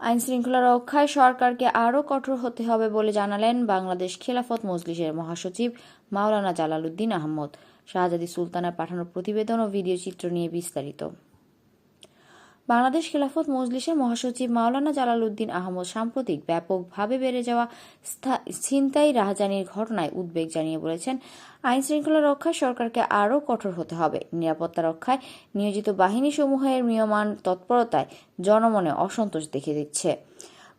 আইন শৃঙ্খলা রক্ষায় সরকারকে আরও কঠোর হতে হবে বলে জানালেন বাংলাদেশ খেলাফত মজলিসের মহাসচিব মাওলানা জালালউদ্দিন আহমদ। শাহজাদি সুলতানের পাঠানোর প্রতিবেদন ও ভিডিও চিত্র নিয়ে বিস্তারিত। বাংলাদেশ খেলাফত মজলিসের মহাসচিব মাওলানা জালালউদ্দিন আহমদ সাম্প্রতিক ব্যাপকভাবে বেড়ে যাওয়া ছিনতাই রাহাজানির ঘটনায় উদ্বেগ জানিয়ে বলেছেন আইন শৃঙ্খলা রক্ষায় সরকারকে আরও কঠোর হতে হবে। নিরাপত্তা রক্ষায় নিয়োজিত বাহিনীসমূহের নিয়মান তৎপরতায় জনমনে অসন্তোষ দেখে দিচ্ছে।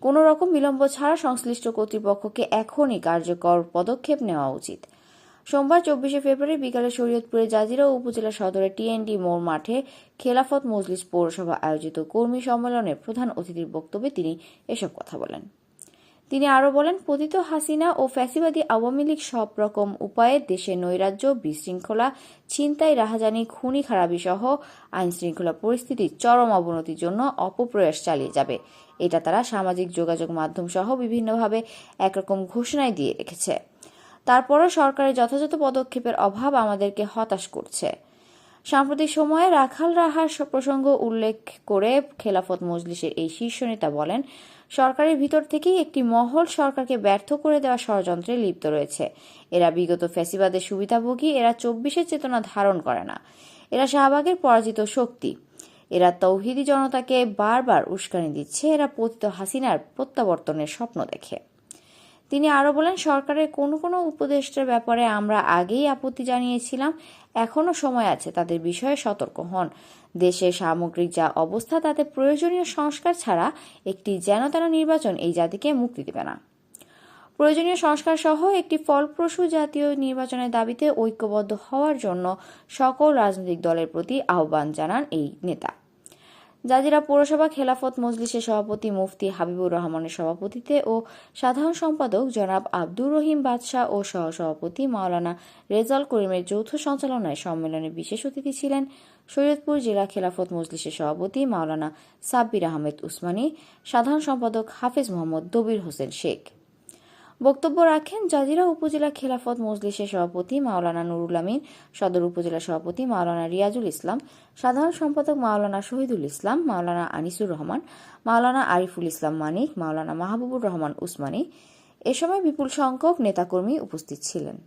কোনো রকম বিলম্ব ছাড়া সংশ্লিষ্ট কর্তৃপক্ষকে এখনই কার্যকর পদক্ষেপ নেওয়া উচিত। সোমবার চব্বিশে ফেব্রুয়ারি বিকালে শরীয়তপুরে জাজিরা উপজেলা সদরের টিএনডি মোড় মাঠে খেলাফত মজলিস পৌরসভা আয়োজিত কর্মী সম্মেলনে প্রধান অতিথির বক্তব্যে তিনি এসব কথা বলেন। তিনি আরও বলেন, পতিত হাসিনা ও ফ্যাসিবাদী আওয়ামী লীগ সব রকম উপায়ে দেশের নৈরাজ্য, বিশৃঙ্খলা, ছিনতাই, রাহাজানি, খুনি খারাপি সহ আইন শৃঙ্খলা পরিস্থিতির চরম অবনতির জন্য অপপ্রয়াস চালিয়ে যাবে। এটা তারা সামাজিক যোগাযোগ মাধ্যম সহ বিভিন্নভাবে একরকম ঘোষণায় দিয়ে রেখেছে। তারপরও সরকারের যথাযথ পদক্ষেপের অভাব আমাদেরকে হতাশ করছে। সাম্প্রতিক সময়ে রাখাল রাহার প্রসঙ্গ উল্লেখ করে খেলাফত মজলিসের এই শীর্ষ নেতা বলেন, সরকারের ভিতর থেকেই একটি মহল সরকারকে ব্যর্থ করে দেওয়া ষড়যন্ত্রে লিপ্ত রয়েছে। এরা বিগত ফ্যাসিবাদের সুবিধাভোগী, এরা চব্বিশের চেতনা ধারণ করে না। এরা শাহবাগের পরাজিত শক্তি। এরা তৌহিদি জনতাকে বারবার উস্কানি দিচ্ছে। এরা পতিত হাসিনার প্রত্যাবর্তনের স্বপ্ন দেখে। তিনি আরও বলেন, সরকারের কোনো কোনো উপদেষ্টার ব্যাপারে আমরা আগেই আপত্তি জানিয়েছিলাম এখনও সময় আছে তাদের বিষয়ে সতর্ক হন। দেশের সামগ্রিক যা অবস্থা, তাতে প্রয়োজনীয় সংস্কার ছাড়া একটি যেন তেন নির্বাচন এই জাতিকে মুক্তি দেবে না। প্রয়োজনীয় সংস্কার সহ একটি ফলপ্রসূ জাতীয় নির্বাচনের দাবিতে ঐক্যবদ্ধ হওয়ার জন্য সকল রাজনৈতিক দলের প্রতি আহ্বান জানান এই নেতা। জাজিরা পৌরসভা খেলাফত মজলিসের সভাপতি মুফতি হাবিবুর রহমানের সভাপতিত্বে ও সাধারণ সম্পাদক জনাব আব্দুর রহিম বাদশাহ ও সহসভাপতি মাওলানা রেজাল করিমের যৌথ সঞ্চালনায় সম্মেলনে বিশেষ অতিথি ছিলেন শরীয়তপুর জেলা খেলাফত মজলিসের সভাপতি মাওলানা সাব্বির আহমেদ উসমানী, সাধারণ সম্পাদক হাফেজ মোহাম্মদ দবির হোসেন শেখ। বক্তব্য রাখেন জাজিরা উপজেলা খেলাফত মজলিসের সভাপতি মাওলানা নুরুল আমিন, সদর উপজেলা সভাপতি মাওলানা রিয়াজুল ইসলাম, সাধারণ সম্পাদক মাওলানা শহীদুল ইসলাম, মাওলানা আনিসুর রহমান, মাওলানা আরিফুল ইসলাম মানিক, মাওলানা মাহবুবুর রহমান উসমানী। এ সময় বিপুল সংখ্যক নেতাকর্মী উপস্থিত ছিলেন।